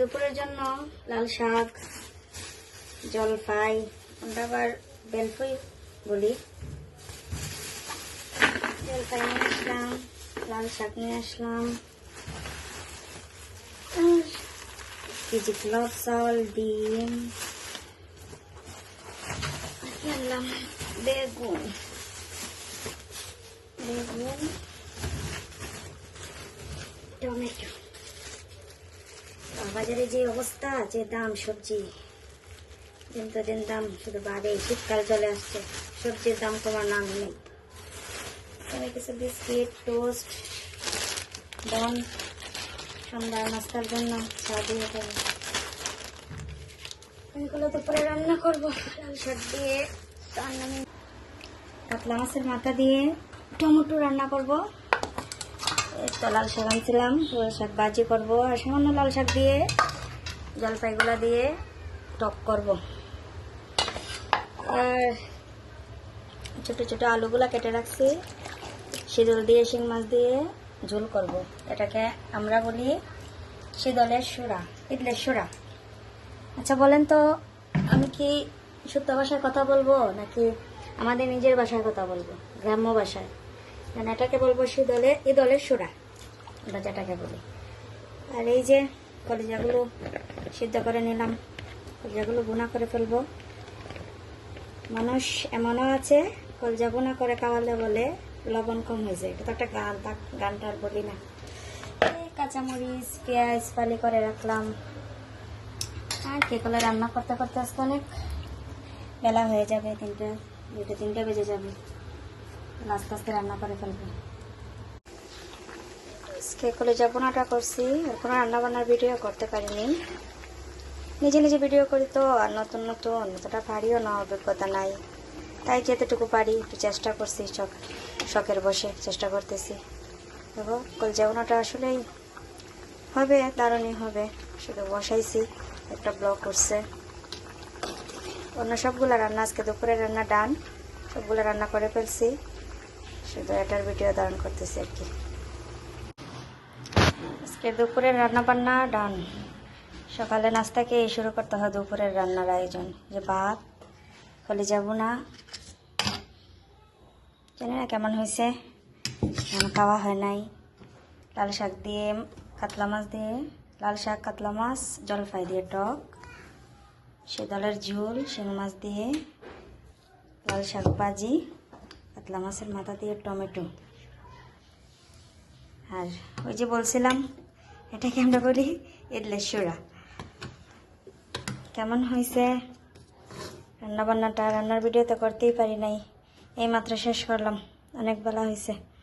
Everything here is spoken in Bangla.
দুপুরের জন্য লাল শাক জলপাই আমরা আবার বেলফুই বলি। জলপাই নিয়ে আসলাম, লাল শাক নিয়ে আসলাম। কেজি ক্লব চাউল ডিম। আনলাম? বেগুন। বেগুন, টমেটো। বাজারে যে অবস্থা, যে দাম সবজি, দিন তো দিন দাম শুধু বাড়ে, শীতকাল চলে আসছে, সবজির দাম কমার নাম নেই। অনেক কিছু বিস্কিট, টোস্ট বন সন্ধ্যা নাস্তার জন্য চা দিয়ে দেবো। এগুলো তো পরে রান্না করব। লাল শাক দিয়ে, রান্না কাতলা মাছের মাথা দিয়ে টমেটো রান্না করব। তো লাল শাক আনছিলাম লাল শাক ভাজি করব আর সামান্য লাল শাক দিয়ে জলপাইগুলা দিয়ে টক করব। আর ছোট ছোট আলুগুলা কেটে রাখছি শীতল দিয়ে, শিং মাছ দিয়ে ঝোল করব। এটাকে আমরা বলি শীতলের সুরা ইডলের সুরা। আচ্ছা বলেন তো, আমি কি শুদ্ধ ভাষায় কথা বলব নাকি আমাদের নিজের ভাষায় কথা বলব, গ্রাম্য ভাষায়? মানে এটাকে বলব শীতলে ঈদলের সুরা। আমরা যেটাকে বলি। আর এই যে কলিজাগুলো সিদ্ধ করে নিলাম, কলিজাগুলো বোনা করে ফেলব। মানুষ এমনও আছে, কলজা বোনা করে খাওয়ালে বলে লবণ কম হয়ে যায়। এটা তো একটা গান তা গানটা আর বলি না। কাঁচামরিচ, পেঁয়াজ, ফালি করে রাখলাম। আর কে করলে রান্না করতে করতে আজকে অনেক বেলা হয়ে যাবে, তিনটে, দুটো, তিনটে বেজে যাবে। আস্তে আস্তে রান্না করে ফেলব আজকে কলেজা বোনাটা করছি আর কোনো রান্না বান্নার ভিডিও করতে পারিনি নিজে নিজে ভিডিও করি তো আর নতুন নতুন এতটা পারিও না অভিজ্ঞতা নাই তাই যেতটুকু পারি একটু চেষ্টা করছি শখ শখের বসে চেষ্টা করতেছি দেখো কলজা বোনাটা আসলেই হবে দারুণই হবে শুধু বসাইছি একটা ব্লগ করছে অন্য সবগুলো রান্না আজকে দুপুরে রান্না ডান সবগুলো রান্না করে ফেলছি শুধু এটার ভিডিও ধারণ করতেছি আর কি। আজকে দুপুরের রান্না বান্না ডান। সকালে নাস্তা খেয়ে শুরু করতে হয় দুপুরের রান্নার আয়োজন। যে ভাত ফলে যাব না জানি না কেমন হয়েছে। কেমন খাওয়া হয় নাই। লাল শাক দিয়ে, কাতলা মাছ দিয়ে, লাল শাক, কাতলা মাছ, জলফাই দিয়ে টক, সে সেদলের ঝোল শিং মাছ দিয়ে, লাল শাক ভাজি। কাতলা মাছের মাথা দিয়ে টমেটো। আর ওই যে বলছিলাম, এটাকে আমরা বলি এডলের সুরা কেমন হয়েছে? রান্নাবান্নাটা, রান্নার ভিডিও তো করতেই পারি নাই। এই মাত্র শেষ করলাম। অনেক বেলা হয়েছে।